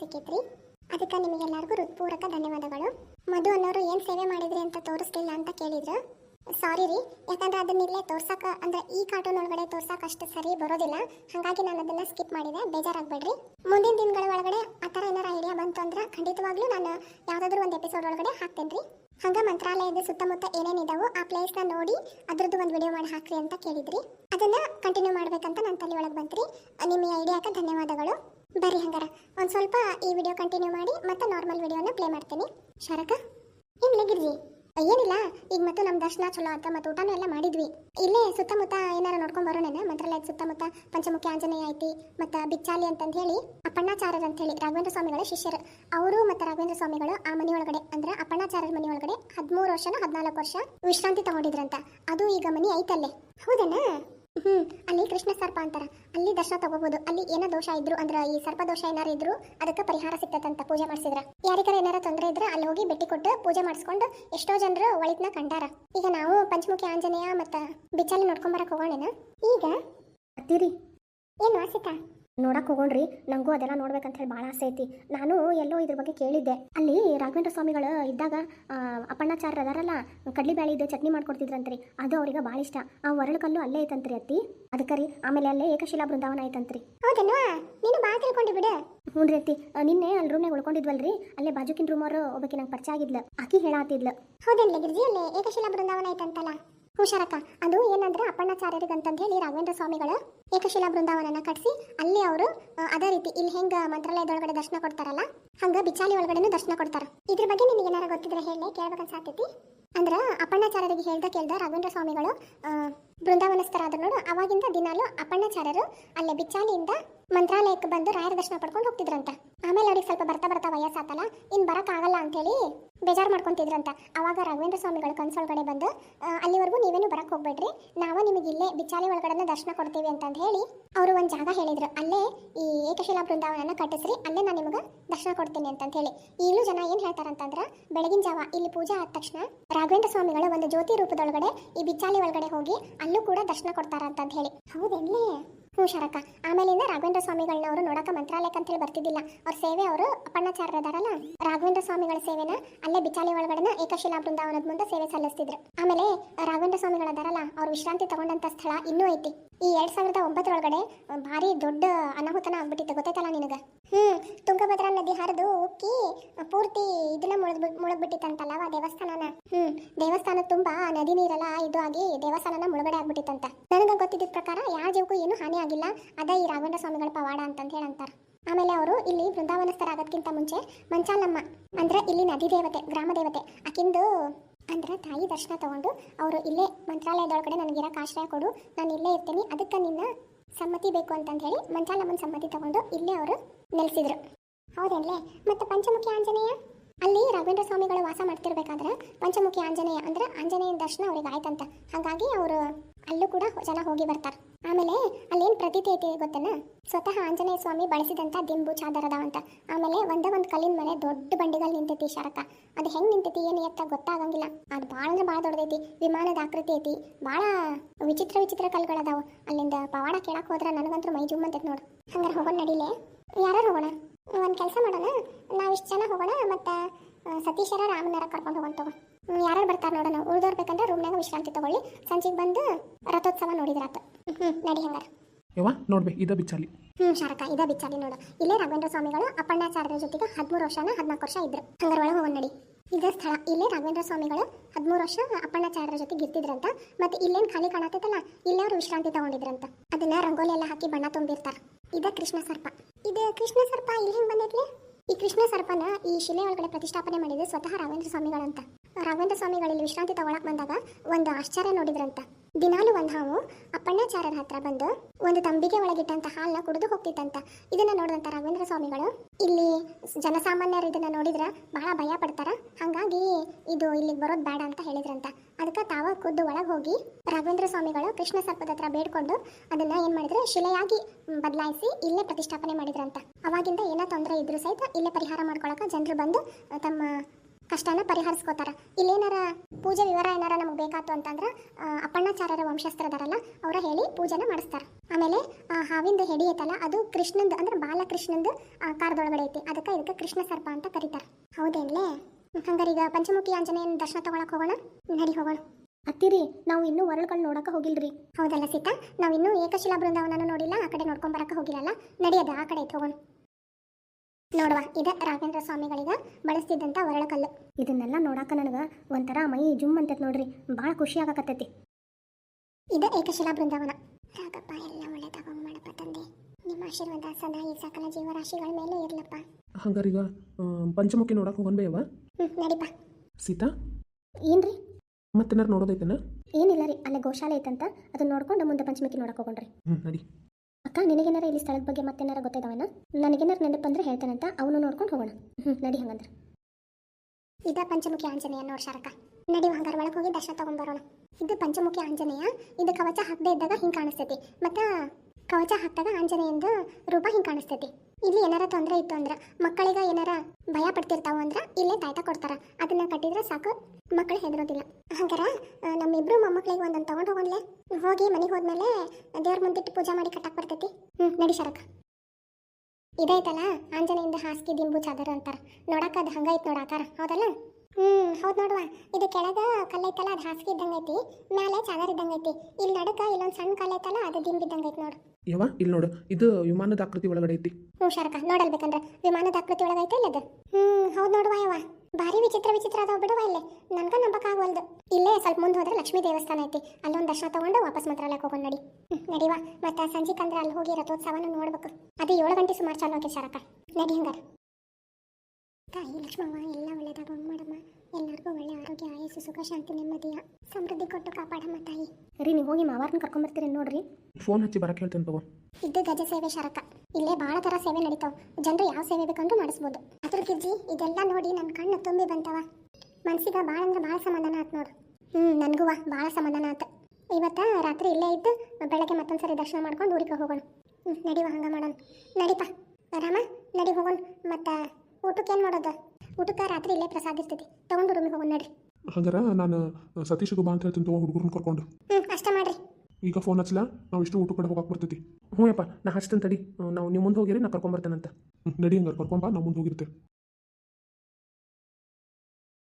ಸಿಕ್ಕೈತ್ರಿ ಅದಕ್ಕೆ ನಿಮಗೆಲ್ಲರಿಗೂ ಹೃತ್ಪೂರ್ವಕ ಧನ್ಯವಾದಗಳು. ಮಧು ಅನ್ನೋರು ಏನು ಸೇವೆ ಮಾಡಿದ್ರಿ ಅಂತ ತೋರಿಸ್ಲಿಲ್ಲ ಅಂತ ಕೇಳಿದ್ರು. ಸಾರಿ ರೀ, ಯಾಕಂದ್ರೆ ಅದನ್ನ ಇಲ್ಲೇ ತೋರ್ಸಕ, ಅಂದ್ರೆ ಈ ಕಾರ್ಟೂನ್ ಒಳಗಡೆ ತೋರ್ಸಕ್ಕೆ ಅಷ್ಟು ಸರಿ ಬರೋದಿಲ್ಲ. ಹಾಗಾಗಿ ನಾನು ಅದನ್ನ ಸ್ಕಿಪ್ ಮಾಡಿದೆ, ಬೇಜಾರಾಗಬೇಡ್ರಿ. ಮುಂದಿನ ದಿನಗಳ ಒಳಗಡೆ ಆ ಥರ ಏನಾರ ಐಡಿಯಾ ಬಂತು ಅಂದ್ರೆ ಖಂಡಿತವಾಗ್ಲೂ ನಾನು ಯಾವುದಾದ್ರೂ ಒಂದು ಎಪಿಸೋಡ್ ಒಳಗಡೆ ಹಾಕ್ತೇನೆ ರೀ ಹಂಗ ಮಂತ್ರಾಲಯದ ಸುತ್ತಮುತ್ತ ಏನೇನಿದಾವೋ ಆ ಪ್ಲೇಸ್ನ ನೋಡಿ ಅದ್ರದ್ದು ಒಂದು ವಿಡಿಯೋ ಮಾಡಿ ಹಾಕ್ರಿ ಅಂತ ಕೇಳಿದ್ರಿ. ಅದನ್ನ ಕಂಟಿನ್ಯೂ ಮಾಡಬೇಕಂತ ನನ್ನ ತಲೆ ಒಳಗೆ ಬಂತು ರೀ ನಿಮ್ಮ ಐಡಿಯಾಕ್ಕೆ ಧನ್ಯವಾದಗಳು. ಬರ್ರಿ ಹಂಗಾರ. ಒಂದು ಸ್ವಲ್ಪ ಈ ವಿಡಿಯೋ ಕಂಟಿನ್ಯೂ ಮಾಡಿ ಮತ್ತೆ ನಾರ್ಮಲ್ ವಿಡಿಯೋನ ಪ್ಲೇ ಮಾಡ್ತೀನಿ. ಶರಕ ಹಿಂಗೆ ಲಗಿರ್ಜಿ ಏನಿಲ್ಲ, ಈಗ ಮತ್ತೆ ನಮ್ಮ ದರ್ಶನ ಚಲೋ ಆತ ಮತ್ತು ಊಟನೂ ಎಲ್ಲ ಮಾಡಿದ್ವಿ. ಇಲ್ಲೇ ಸುತ್ತಮುತ್ತ ಏನಾರ ನೋಡ್ಕೊಂಡು ಬರೋಣ ಮಂತ್ರಾಲಯದ ಸುತ್ತಮುತ್ತ ಪಂಚಮುಖಿ ಆಂಜನೇಯ ಐತಿ ಮತ್ತು ಬಿಚ್ಚಾಲಿ ಅಂತಂದು ಹೇಳಿ ಅಪ್ಪಣ್ಣಾಚಾರ್ಯರು ಅಂತ ಹೇಳಿ ರಾಘವೇಂದ್ರ ಸ್ವಾಮಿಗಳ ಶಿಷ್ಯರು. ಅವರು ಮತ್ತು ರಾಘವೇಂದ್ರ ಸ್ವಾಮಿಗಳು ಆ ಮನೆ ಒಳಗಡೆ ಅಂದ್ರೆ ಅಪ್ಪಣ್ಣಾಚಾರ್ಯರ ಮನೆ ಒಳಗಡೆ ಹದಿಮೂರು ವರ್ಷನ ಹದಿನಾಲ್ಕು ವರ್ಷ ವಿಶ್ರಾಂತಿ ತಗೊಂಡಿದ್ರಂತ. ಅದು ಈಗ ಮನೆ ಐತಲ್ಲೇ. ಹೌದೇನಾ? ಹ್ಮ್ ಅಲ್ಲಿ ಕೃಷ್ಣ ಸರ್ಪ ಅಂತಾರ. ಅಲ್ಲಿ ದರ್ಶನ ತಗೋಬಹುದು ಅಲ್ಲಿ ಏನೋ ದೋಷ ಇದ್ರು ಅಂದ್ರ ಈ ಸರ್ಪ ದೋಷ ಏನಾರು ಇದ್ರು ಅದಕ್ಕೆ ಪರಿಹಾರ ಸಿಗ್ತದಂತ ಪೂಜೆ ಮಾಡಿಸಿದ್ರ. ಯಾರಿಗಾರ ಏನಾರ ತೊಂದರೆ ಇದ್ರೆ ಅಲ್ಲಿ ಹೋಗಿ ಭೇಟಿ ಕೊಟ್ಟು ಪೂಜೆ ಮಾಡಿಸ್ಕೊಂಡು ಎಷ್ಟೋ ಜನರು ಒಳಿತ್ನ ಕಂಡಾರ. ಈಗ ನಾವು ಪಂಚಮುಖಿ ಆಂಜನೇಯ ಮತ್ತ ಬಿಚ್ಚಲ್ಲಿ ನೋಡ್ಕೊಂಬರಕ್ ಹೋಗೋಣ ಈಗ? ಅತ್ತಿರಿ ಏನು ವಾಸಿತಾ ನೋಡಕ್ ಹೋಗೋಣ್ರಿ. ನಂಗೂ ಅದೆಲ್ಲ ನೋಡ್ಬೇಕಂತ ಹೇಳಿ ಭಾಳ ಆಸೆ ಐತಿ. ನಾನು ಎಲ್ಲೋ ಇದ್ರ ಬಗ್ಗೆ ಕೇಳಿದ್ದೆ. ಅಲ್ಲಿ ರಾಘವೇಂದ್ರ ಸ್ವಾಮಿಗಳು ಇದ್ದಾಗ ಅಪ್ಪಣ್ಣಾಚಾರ್ಯ ಅದಾರಲ್ಲ ಕಡ್ಲಿ ಬ್ಯಾಳಿ ಇದ್ದು ಚಟ್ನಿ ಮಾಡ್ಕೊಡ್ತಿದ್ರಂತ್ರಿ. ಅದು ಅವ್ರಿಗೆ ಭಾಳ ಇಷ್ಟ. ಆ ಕಲ್ಲು ಅಲ್ಲೇ ಐತಂತ್ರಿ ಅತ್ತಿ. ಅದಕ್ಕೆ ರೀ ಆಮೇಲೆ ಅಲ್ಲೇ ಏಕಶಿಲಾ ಬೃಂದಾವನ ಐತಂತ್ರಿ. ಹೌದೇನು ನೀನು ತಿಳ್ಕೊಂಡಿ ಬಿಡು. ಹ್ಞೂ ರೀ ಅತ್ತಿ. ನಿನ್ನೆ ಅಲ್ಲಿ ರೂಮ್ನಾಗ ಉಳ್ಕೊಂಡಿದ್ವಲ್ರಿ. ಅಲ್ಲೇ ಬಾಜುಕಿನ ರೂಮರು ಒಬ್ಬಕಿ ನಂಗೆ ಪರಿಚಯ ಆಗಿದ್ಲು. ಆಕಿ ಹೇಳಾತಿದ್ಲು. ಹೌದೇನ್ ಗಿರ್ಜಿ ಅಲ್ಲಿ ಏಕಶಿಲಾ ಬೃಂದಾವನ ಐತಂತಲ್ಲ. ಹುಷಾರಕ್ಕ. ಅದು ಏನಂದ್ರೆ ಅಪ್ಪಣ್ಣಾಚಾರ್ಯರಿಗಂತಂದು ಹೇಳಿ ರಾಘವೇಂದ್ರ ಸ್ವಾಮಿಗಳು ಏಕಶಿಲಾ ಬೃಂದಾವನನ ಕಟ್ಸಿ ಅಲ್ಲಿ ಅವರು ಅದೇ ರೀತಿ ಇಲ್ಲಿ ಹೆಂಗ ಮಂತ್ರಾಲಯದೊಳಗಡೆ ದರ್ಶನ ಕೊಡ್ತಾರಲ್ಲ, ಹಂಗ ಬಿಚಾಲಿ ಒಳಗಡೆನೂ ದರ್ಶನ ಕೊಡ್ತಾರ. ಇದ್ರ ಬಗ್ಗೆ ನಿನಗೆ ಏನಾರ ಗೊತ್ತಿದ್ರೆ ಹೇಳಿ ಕೇಳ್ಬೇಕನ್ಸಾತೈತಿ ಅಂದ್ರ ಅಪ್ಪಣ್ಣಾಚಾರ್ಯರಿಗೆ ಹೇಳ್ದ ಕೇಳ್ದ ರಾಘವೇಂದ್ರ ಸ್ವಾಮಿಗಳು ಬೃಂದಾವನಸ್ಥರಾದ್ರು ನೋಡು, ಅವಾಗಿಂದ ದಿನಾಲು ಅಪ್ಪಣ್ಣಾಚಾರ್ಯರು ಅಲ್ಲೇ ಬಿಚ್ಚಾಲಿಯಿಂದ ಮಂತ್ರಾಲಯಕ್ಕೆ ಬಂದು ರಾಯರ ದರ್ಶನ ಪಡ್ಕೊಂಡು ಹೋಗ್ತಿದ್ರಂತ. ಆಮೇಲೆ ಅವ್ರಿಗೆ ಸ್ವಲ್ಪ ಬರ್ತಾ ಬರ್ತಾ ವಯಸ್ಸಾತಲ್ಲ, ಇನ್ ಬರಕ್ಕಾಗಲ್ಲ ಅಂತೇಳಿ ಬೇಜಾರು ಮಾಡ್ಕೊಂತಿದ್ರಂತ. ಅವಾಗ ರಾಘವೇಂದ್ರ ಸ್ವಾಮಿಗಳು ಕನ್ಸೊಳಗಡೆ ಬಂದು ಅಲ್ಲಿವರೆಗೂ ನೀವೇನು ಬರಕ್ ಹೋಗ್ಬೇಡ್ರಿ, ನಾವು ನಿಮಗೆ ಇಲ್ಲೇ ಬಿಚಾಲಿ ಒಳಗಡೆ ದರ್ಶನ ಕೊಡ್ತೀವಿ ಅಂತಂದು ಹೇಳಿ. ಅವರು ಒಂದು ಜಾಗ ಹೇಳಿದ್ರು. ಅಲ್ಲೇ ಈ ಏಕಶಿಲಾ ಬೃಂದಾವನನ ಕಟ್ಟಿಸ್ರಿ. ಅಲ್ಲೇ ನಾನು ನಿಮಗೆ ದರ್ಶನ ಕೊಡ್ತೀನಿ ಅಂತಂತ ಹೇಳಿ. ಈಗಲೂ ಜನ ಏನು ಹೇಳ್ತಾರಂತಂದ್ರೆ ಬೆಳಗಿನ ಜಾವ ಇಲ್ಲಿ ಪೂಜೆ ಆದ ತಕ್ಷಣ ರಾಘವೇಂದ್ರ ಸ್ವಾಮಿಗಳು ಒಂದು ಜ್ಯೋತಿ ರೂಪದೊಳಗಡೆ ಈ ಬಿಚ್ಚಾಲಿ ಒಳಗಡೆ ಹೋಗಿ ಅಲ್ಲೂ ಕೂಡ ದರ್ಶನ ಕೊಡ್ತಾರ ಅಂತಂತ ಹೇಳಿ. ಹೌದೇನ್ಲೇ? ಹ್ಞೂ ಶರಕ ಆಮೇಲಿಂದ ರಾಘವೇಂದ್ರ ಸ್ವಾಮಿಗಳನ್ನ ಅವರು ನೋಡಕ ಮಂತ್ರಾಲಯಕ್ಕೆ ಅಂತ ಹೇಳಿ ಬರ್ತಿದ್ದಿಲ್ಲ. ಅವ್ರ ಸೇವೆ ಅವರು ಅಪ್ಪಣ್ಣಾಚಾರ್ಯ ಅದಾರಲ್ಲ ರಾಘವೇಂದ್ರ ಸ್ವಾಮಿಗಳ ಸೇವೆನ ಅಲ್ಲೇ ಬಿಚಾಲಿ ಒಳಗಡೆನ ಏಕಶಿಲಾ ಬೃಂದಾವನದ ಮುಂದೆ ಸೇವೆ ಸಲ್ಲಿಸ್ತಿದ್ರು. ಆಮೇಲೆ ರಾಘವೇಂದ್ರ ಸ್ವಾಮಿಗಳ ಅದಾರಲ್ಲ ಅವ್ರು ವಿಶ್ರಾಂತಿ ತಗೊಂಡಂತ ಸ್ಥಳ ಇನ್ನೂ ಐತಿ. ಈ ಎರಡ್ ಸಾವಿರದ ಒಂಬತ್ತರೊಳಗಡೆ ಭಾರಿ ದೊಡ್ಡ ಅನಾಹುತನ ಆಗ್ಬಿಟ್ಟಿತ್ತು. ಗೊತ್ತೈತಲ್ಲ ನಿನಗ? ಹ್ಮ್, ತುಂಗಭದ್ರಾ ನದಿ ಹರಿದು ಉಕ್ಕಿ ಪೂರ್ತಿ ಇದನ್ನ ಮುಳುಗ್ ಮುಳುಗ್ಬಿಟ್ಟಿತ್ತಂತಲ್ಲ ಆ ದೇವಸ್ಥಾನನ? ಹ್ಮ್ ದೇವಸ್ಥಾನ ತುಂಬಾ ನದಿ ನೀರೆಲ್ಲ ಇದು ಆಗಿ ದೇವಸ್ಥಾನನ ಮುಳುಗಡೆ ಆಗ್ಬಿಟ್ಟಿತ್ತಂತ. ನನಗೆ ಗೊತ್ತಿದ್ದ ಪ್ರಕಾರ ಯಾರ ಜೀವಕ್ಕೂ ಏನು ಹಾನಿ ಆಗಿಲ್ಲ. ಅದ ಈ ರಾಘವೇಂದ್ರ ಸ್ವಾಮಿಗಳ ಪವಾಡ ಅಂತಂತ ಹೇಳಿ ಅಂತಾರ ಆಮೇಲೆ ಅವರು ಇಲ್ಲಿ ವೃಂದಾವನಸ್ಥರಾಗೋದಕ್ಕಿಂತ ಮುಂಚೆ ಮಂಚಾಲಮ್ಮ, ಅಂದ್ರೆ ಇಲ್ಲಿ ನದಿ ದೇವತೆ, ಗ್ರಾಮ ದೇವತೆ ಆಕಿಂದು ಅಂದ್ರೆ ತಾಯಿ ದರ್ಶನ ತಗೊಂಡು ಅವರು ಇಲ್ಲೇ ಮಂತ್ರಾಲಯದೊಳಗಡೆ ನನಗಿರಕ್ಕೆ ಆಶ್ರಯ ಕೊಡು, ನಾನು ಇಲ್ಲೇ ಇರ್ತೀನಿ, ಅದಕ್ಕೆ ನಿನ್ನ ಸಮ್ಮತಿ ಬೇಕು ಅಂತಂದು ಹೇಳಿ ಮಂತ್ರಾಲಮ್ಮನ ಸಮ್ಮತಿ ತಗೊಂಡು ಇಲ್ಲೇ ಅವರು ನೆಲೆಸಿದ್ರು. ಹೌದೇನ್ಲೇ? ಮತ್ತು ಪಂಚಮುಖಿ ಆಂಜನೇಯ? ಅಲ್ಲಿ ರಾಘವೇಂದ್ರ ಸ್ವಾಮಿಗಳು ವಾಸ ಮಾಡ್ತಿರ್ಬೇಕಾದ್ರೆ ಪಂಚಮುಖಿ ಆಂಜನೇಯ ಅಂದ್ರೆ ಆಂಜನೇಯನ ದರ್ಶನ ಅವ್ರಿಗೆ ಆಯ್ತಂತ. ಹಾಗಾಗಿ ಅವರು ಅಲ್ಲೂ ಕೂಡ ಜನ ಹೋಗಿ ಬರ್ತಾರೆ. ಆಮೇಲೆ ಅಲ್ಲೇನು ಪ್ರತೀತಿ ಐತಿ ಗೊತ್ತೇನ? ಸ್ವತಃ ಆಂಜನೇಯ ಸ್ವಾಮಿ ಬಳಸಿದಂಥ ದಿಂಬು ಚಾದರ ಅದಾವಂತ ಆಮೇಲೆ ಒಂದೇ ಒಂದು ಕಲ್ಲಿನ ಮನೆ ದೊಡ್ಡ ಬಂಡಿಗಳು ನಿಂತೈತಿ ಶರಕ ಅದು ಹೆಂಗೆ ನಿಂತೈತಿ, ಏನು ಎತ್ತ ಗೊತ್ತಾಗಂಗಿಲ್ಲ. ಅದು ಭಾಳ ಅಂದ್ರೆ ಭಾಳ ದೊಡ್ಡದೈತಿ, ವಿಮಾನದ ಆಕೃತಿ ಐತಿ. ಭಾಳ ವಿಚಿತ್ರ ವಿಚಿತ್ರ ಕಲ್ಗಳದಾವು ಅಲ್ಲಿಂದ ಪವಾಡ ಕೇಳಕ್ ಹೋದ್ರೆ ನನಗಂತೂ ಮೈ ಜುಮ್ ನೋಡು. ಹಂಗಾರೆ ಹೋಗೋಣ ನಡಿಲೆ? ಯಾರು ಹೋಗೋಣ? ಒಂದು ಕೆಲಸ ಮಾಡೋಣ? ನಾವಿಷ್ಟು ಜನ ಹೋಗೋಣ, ಮತ್ತು ಸತೀಶರ ರಾಮನರ ಕರ್ಕೊಂಡು ಹೋಗೋಣ ತಗೋ. ಯಾರು ಬರ್ತಾರೆ ನೋಡೋಣ ಉಳ್ದೋರ್ ಬೇಕಂದ್ರೆ ರೂಮ್ನಾಗ ವಿಶ್ರಾಂತಿ ತಗೊಳ್ಳಿ. ಸಂಜೆಗೆ ಬಂದು ರಥೋತ್ಸವ ನೋಡಿದ್ರಾತ. ಹ್ಞೂ ನಡಿ ಹೆಂಗಾರ. ಯವ್ವ ನೋಡ್ಬೇ ಇದ ಬಿಚ್ಚಾಲಿ. ಹ್ಞೂ ಶಾರಕ ಇದ ಬಿಚ್ಚಾಲಿ ನೋಡು. ಇಲ್ಲೇ ರಾಘವೇಂದ್ರ ಸ್ವಾಮಿಗಳು ಅಪ್ಪಣ್ಣಾಚಾರ್ಯರ ಜೊತೆಗೆ ಹದಿಮೂರು ವರ್ಷನ ಹದಿನಾಲ್ಕು ವರ್ಷ ಇದ್ರು. ಹಂಗಾರ ಒಳಗೆ ಹೋಗೋಣ ನಡಿ. ಇದ ಸ್ಥಳ. ಇಲ್ಲೇ ರಾಘವೇಂದ್ರ ಸ್ವಾಮಿಗಳು ಹದಿಮೂರು ವರ್ಷ ಅಪ್ಪಣ್ಣಾಚಾರ್ಯರ ಜೊತೆಗೆ ಇರ್ತಿದ್ರಂತ ಮತ್ತೆ ಇಲ್ಲೇನು ಖಾಲಿ ಕಾಣತ್ತಲ್ಲ ಇಲ್ಲೇ ಅವರು ವಿಶ್ರಾಂತಿ ತಗೊಂಡಿದ್ರಂತ. ಅದನ್ನ ರಂಗೋಲಿ ಎಲ್ಲ ಹಾಕಿ ಬಣ್ಣ ತುಂಬಿರ್ತಾರ. ಇದ ಕೃಷ್ಣ ಸರ್ಪ. ಇದು ಕೃಷ್ಣ ಸರ್ಪ ಇಲ್ಲಿ ಹೆಂಗ್ ಬಂದೈತ್ಲೆ? ಈ ಕೃಷ್ಣ ಸರ್ಪನ ಈ ಶಿಲೆ ಒಳಗಡೆ ಪ್ರತಿಷ್ಠಾಪನೆ ಮಾಡಿದ್ದು ಸ್ವತಃ ರಾಘವೇಂದ್ರ ಸ್ವಾಮಿಗಳಂತ. ರಾಘವೇಂದ್ರ ಸ್ವಾಮಿಗಳಲ್ಲಿ ವಿಶ್ರಾಂತಿ ತಗೊಳಕ್ ಬಂದಾಗ ಒಂದು ಆಶ್ಚರ್ಯ ನೋಡಿದ್ರಂತ. ದಿನಾಲು ಒಂದು ಹಾವು ಅಪ್ಪಣ್ಣಾಚಾರ್ಯರ ಹತ್ರ ಬಂದು ಒಂದು ತಂಬಿಗೆ ಒಳಗಿಟ್ಟಂತ ಹಾಲನ್ನ ಕುಡಿದು ಹೋಗ್ತಿತ್ತಂತ. ಇದನ್ನ ನೋಡಿದಂತ ರಾಘವೇಂದ್ರ ಸ್ವಾಮಿಗಳು ಇಲ್ಲಿ ಜನಸಾಮಾನ್ಯರು ಇದನ್ನ ನೋಡಿದ್ರ ಬಹಳ ಭಯ ಪಡ್ತಾರ. ಹಂಗಾಗಿ ಇದು ಇಲ್ಲಿಗೆ ಬರೋದು ಬೇಡ ಅಂತ ಹೇಳಿದ್ರಂತ. ಅದಕ್ಕೆ ತಾವ ಖುದ್ದು ಒಳಗೆ ಹೋಗಿ ರಾಘವೇಂದ್ರ ಸ್ವಾಮಿಗಳು ಕೃಷ್ಣ ಸರ್ಪದ ಹತ್ರ ಬೇಡ್ಕೊಂಡು ಅದನ್ನ ಏನ್ ಮಾಡಿದ್ರೆ, ಶಿಲೆಯಾಗಿ ಬದಲಾಯಿಸಿ ಇಲ್ಲೇ ಪ್ರತಿಷ್ಠಾಪನೆ ಮಾಡಿದ್ರಂತ. ಅವಾಗಿಂದ ಏನೋ ತೊಂದರೆ ಇದ್ರು ಸಹಿತ ಇಲ್ಲೇ ಪರಿಹಾರ ಮಾಡ್ಕೊಳಕ ಜನರು ಬಂದು ತಮ್ಮ ಕಷ್ಟನ ಪರಿಹರಿಸ್ಕೋತಾರ. ಇಲ್ಲೇನಾರ ಪೂಜೆ ವಿವರ ಏನಾರ ನಮಗೆ ಬೇಕಾತು ಅಂತಂದ್ರೆ ಅಪ್ಪಣ್ಣಾಚಾರ್ಯರ ವಂಶಸ್ಥರದಾರಲ್ಲ, ಅವರ ಹೇಳಿ ಪೂಜೆನ ಮಾಡಿಸ್ತಾರ. ಆಮೇಲೆ ಹಾವಿಂದ ಹೆಡಿ ಐತಲ್ಲ, ಅದು ಕೃಷ್ಣಂದು, ಅಂದ್ರೆ ಬಾಲಕೃಷ್ಣಂದು ಆಕಾರದೊಳಗಡೆ ಐತಿ. ಅದಕ್ಕೆ ಇದಕ್ಕೆ ಕೃಷ್ಣ ಸರ್ಪ ಅಂತ ಕರೀತಾರೆ. ಹೌದೇನ್ಲೇ? ಹಂಗಾರೆ ಈಗ ಪಂಚಮುಖಿ ಆಂಜನೇಯನ ದರ್ಶನ ತಗೊಳಕ್ ಹೋಗೋಣ? ನಡಿ ಹೋಗೋಣ. ಅತ್ತಿರಿ ನಾವು ಇನ್ನೂ ವರಳುಗಳು ನೋಡಕ್ಕೆ ಹೋಗಿಲ್ರಿ. ಹೌದಲ್ಲ ಸೀತಾ? ನಾವಿನ್ನೂ ಏಕಶಿಲಾ ಬೃಂದಾವನನ ನೋಡಿಲ್ಲ, ಆ ಕಡೆ ನೋಡ್ಕೊಂಡ್ ಬರಕ್ಕೆ ಹೋಗಿಲ್ಲಲ್ಲ ನಡಿಯದ ಆ ಕಡೆ ಐತೆ ಹೋಗೋಣ. ನೋಡುವ ಇದ ರಾಘೇಂದ್ರ ಸ್ವಾಮಿಗಳಿಗ ಬಳಸ್ತಿದ್ದಂತ ವರಳಕಲ್ಲು ಇದನ್ನೆಲ್ಲ ನೋಡಾಕ ನನಗೆ ಒಂಥರ ಮೈ ಜುಮ್ ಅಂತೈತೆ ನೋಡ್ರಿ ಭಾಳ ಖುಷಿ ಆಗಕತ್ತೈತಿ. ಇದ ಏಕಶಿಲಾ ಬೃಂದಾವನ. ರಾಘಪ್ಪ ಎಲ್ಲ ಒಳ್ಳೆದಾಗ ಮಾಡಪ್ಪ ತಂದೆ. ನಿಮ್ಮ ಆಶೀರ್ವಾದ ಸದಾ ಈ ಸಕಲ ಜೀವರಾಶಿಗಳ ಮೇಲೆ ಇರ್ಲಪ್ಪ. ಹಂಗಾರೀಗ ಪಂಚಮುಖಿ ನೋಡಕ್ಕೆ ಹೋಗೋಣ ಬೇವ ಹ್ಮ್ ನಡಿಪ. ಸೀತಾ? ಏನ್ರಿ? ಮತ್ತೇನಾರು ನೋಡೋದೈತೇನ? ಏನಿಲ್ಲ ರೀ ಅಲ್ಲೇ ಗೋಶಾಲೆ ಐತಂತ ಅದನ್ನ ನೋಡ್ಕೊಂಡು ಮುಂದೆ ಪಂಚಮಿಕಿ ನೋಡಕ್ಕೆ ಹೋಗೋಣ್ರಿ. ಹ್ಞೂ ನಡಿ. ಅಕ್ಕ, ನಿನಗೇನಾರ ಇಲ್ಲಿ ಸ್ಥಳದ ಬಗ್ಗೆ ಮತ್ತೇನಾರ ಗೊತ್ತಿದಾವನ? ನನಗೇನಾರ ನೆನಪು ಬಂದ್ರೆ ಹೇಳ್ತಾನಂತ ಅವನು ನೋಡ್ಕೊಂಡು ಹೋಗೋಣ. ಹ್ಞೂ ನಡಿ ಹಂಗಂದ್ರೆ. ಇದ ಪಂಚಮುಖಿ ಆಂಜನೇಯ ನೋಡ್ ಶಾರಕ ನಡಿ ಹಂಗಾರ ಒಳಗೆ ಹೋಗಿ ದರ್ಶನ ತಗೊಂಡ್ಬರೋಣ ಇದು ಪಂಚಮುಖಿ ಆಂಜನೇಯ ಇದು ಕವಚ ಹಾಕದೇ ಇದ್ದಾಗ ಹಿಂಗೆ ಕಾಣಿಸ್ತೈತಿ. ಮತ್ತ ಕವಚ ಹಾಕಿದಾಗ ಆಂಜನೇಯಂದು ರೂಪ ಹಿಂಗೆ ಕಾಣಿಸ್ತೈತಿ. ಇಲ್ಲಿ ಏನಾರ ತೊಂದರೆ ಇತ್ತು ಅಂದ್ರೆ ಮಕ್ಕಳಿಗ ಏನಾರ ಭಯ ಪಡ್ತಿರ್ತಾವ ಅಂದ್ರೆ ಇಲ್ಲೇ ತಾಯ್ತ ಕೊಡ್ತಾರ. ಅದನ್ನ ಕಟ್ಟಿದ್ರೆ ಸಾಕು ಮಕ್ಕಳು ಹೆದರೋದಿಲ್ಲ. ಹಂಗಾರ ನಮ್ಮ ನಮ್ಮಿಬ್ರು ಮೊಮ್ಮಕ್ಳಿಗೆ ಒಂದೊಂದು ತಗೊಂಡು ಹೋಗೋಣ್ಲೆ. ಹೋಗಿ ಮನೆಗೆ ಹೋದ್ಮೇಲೆ ದೇವ್ರ ಮುಂದಿಟ್ಟು ಪೂಜೆ ಮಾಡಿ ಕಟ್ಟಕ್ ಬರ್ತೈತಿ. ಹ್ಞೂ ನಡಿ ಶರಕ. ಇದೈತಲ್ಲ ಆಂಜನೇಯಿಂದ ಹಾಸಿಗೆ ದಿಂಬು ಚಾದರು ಅಂತಾರೆ. ನೋಡಕ್ಕೆ ಅದು ಹಂಗೈತ್ ನೋಡಾಕಾರ ಹೌದಲ್ಲ? ಹ್ಮ್ ಹೌದ್ ನೋಡುವ. ಇದು ಕೆಳಗ ಕಲ್ಲೈತಲ್ಲ ಅದು ಹಾಸಿಗೆ ಇದ್ದಂಗ ಐತಿ. ಮ್ಯಾಲೆ ಚಾದರ್ ಇದ್ದಂಗ ಐತಿ. ಇಲ್ಲಿ ನಡಕ ಇಲ್ಲೊಂದ್ ಸಣ್ಣ ಕಲ್ಲೈತಲ್ಲ ಅದು ದಿಂಬ್ ಇದ್ದಂಗ ಐತಿ ನೋಡು. ಯವ್ವ ಇಲ್ಲಿ ನೋಡು. ಇದು ವಿಮಾನದ ಆಕೃತಿ ಒಳಗಡೆ ಐತಿ. ಹ್ಞೂ ಶರಕ ನೋಡಲ್ಬೇಕಂದ್ರ ವಿಮಾನದ ಆಕೃತಿ ಒಳಗೈತೆ ಇಲ್ಲ ಅದು ಹ್ಮ್ ಹೌದ್ ನೋಡುವ ಯವ್ವ. ಭಾರಿ ವಿಚಿತ್ರ ವಿಚಿತ್ರ ಅದಾವ ಬಿಡುವ ಇಲ್ಲೇ. ನನ್ಗ ನಂಬಕ್ಕಾಗವಲ್ದು ಇಲ್ಲೇ ಸ್ವಲ್ಪ ಮುಂದೆ ಹೋದ್ರೆ ಲಕ್ಷ್ಮೀ ದೇವಸ್ಥಾನ ಐತಿ. ಅಲ್ಲೊಂದು ದರ್ಶನ ತಗೊಂಡು ವಾಪಸ್ ಮಂತ್ರಾಲಯಕ್ಕೆ ಹೋಗೋಣ ನಡಿ. ಹ್ಮ್, ನಡಿವ ಮತ್ತೆ ಸಂಜೆಕ್ ಅಂದ್ರೆ ಅಲ್ಲಿ ಹೋಗಿ ರಥೋತ್ಸವನ ನೋಡ್ಬೇಕು. ಅದು ಏಳು ಗಂಟೆ ಸುಮಾರು ಚಾಲು ಶಾರಕ. ನಡಿ ಹಂಗಾರ. ತಾಯಿ ಲಕ್ಷ್ಮಮ್ಮ ಎಲ್ಲ ಒಳ್ಳೇದಾಗ ಮಾಡಮ್ಮ ಎಲ್ಲರಿಗೂ ಒಳ್ಳೆ ಆರೋಗ್ಯ ಆಯಸ್ಸು ಸುಖ ಶಾಂತಿ ನೆಮ್ಮದಿಯ. ಸಮೃದ್ಧಿ ಕೊಟ್ಟು ಕಾಪಾಡಮ್ಮ ತಾಯಿ. ರೀ ನೀವು ಹೋಗಿ ಮಾವಾರ್ನ ಕರ್ಕೊಂಬರ್ತೀರಿ ನೋಡ್ರಿ. ಫೋನ್ ಹಚ್ಚಿ ಬರಕ್ಕೆ ಹೇಳ್ತೇನೆ ತಗೋ. ಇದು ಗಜ ಸೇವೆ ಶರಕ. ಇಲ್ಲೇ ಭಾಳ ತರ ಸೇವೆ ನಡೀತಾವ. ಜನರು ಯಾವ ಸೇವೆ ಬೇಕಂದ್ರೂ ಮಾಡಿಸ್ಬೋದು. ಅದ್ರ ಗಿರ್ಜಿ ಇದೆಲ್ಲ ನೋಡಿ ನನ್ನ ಕಣ್ಣು ತುಂಬಿ ಬಂತವ. ಮನ್ಸಿಗೆ ಭಾಳ ಅಂದ್ರೆ ಭಾಳ ಸಮಾಧಾನ ಆತ್ ನೋಡು. ಹ್ಞೂ ನನಗೂ ಭಾಳ ಸಮಾಧಾನ ಆತ. ಇವತ್ತ ರಾತ್ರಿ ಇಲ್ಲೇ ಇದ್ದು ಬೆಳಗ್ಗೆ ಮತ್ತೊಂದ್ಸರಿ ದರ್ಶನ ಮಾಡ್ಕೊಂಡು ಊರಿಗೆ ಹೋಗೋಣ. ಹ್ಞೂ ನಡಿವ ಹಂಗ ಮಾಡೋಣ. ನಡಿಪ. ರಾಮ ನಡಿ ಹೋಗೋಣ. ಮತ್ತು ಊಟಕ್ಕೆ ಏನು ಮಾಡೋದು? ಊಟಕ್ಕೆ ರಾತ್ರಿ ಇಲ್ಲೇ ಪ್ರಸಾದ ಇರ್ತೈತಿ ತಗೊಂಡು ರೂಮಿಗೆ ಹೋಗೋಣ ನಡ್ರಿ. ಹಂಗಾರ ನಾನು ಸತೀಶ್ಗೂ ಬಾ ಅಂತ ಹೇಳ್ತೀನಿ ತಗೋ ಹುಡುಗರನ್ನ ಕರ್ಕೊಂಡು. ಹ್ಞೂ ಅಷ್ಟೇ ಮಾಡ್ರಿ. ಈಗ ಫೋನ್ ಹಚ್ಚಲ ನಾವು ಇಷ್ಟು ಊಟ ಕಡೆ ಹೋಗಕ್ಕೆ ಬರ್ತೈತಿ. ಹ್ಞೂ ಅಪ್ಪ ನಾ ಹಚ್ತೇನೆ ತಡಿ. ನಾವು ನಿಮ್ಮ ಮುಂದೆ ಹೋಗಿರಿ ನಾ ಕರ್ಕೊಂಬರ್ತೇನಂತ ಹ್ಞೂ ನಡಿ ಹಂಗಾರೆ ಕರ್ಕೊಂಬಾ ನಾವು ಮುಂದೆ ಹೋಗಿರ್ತೇವೆ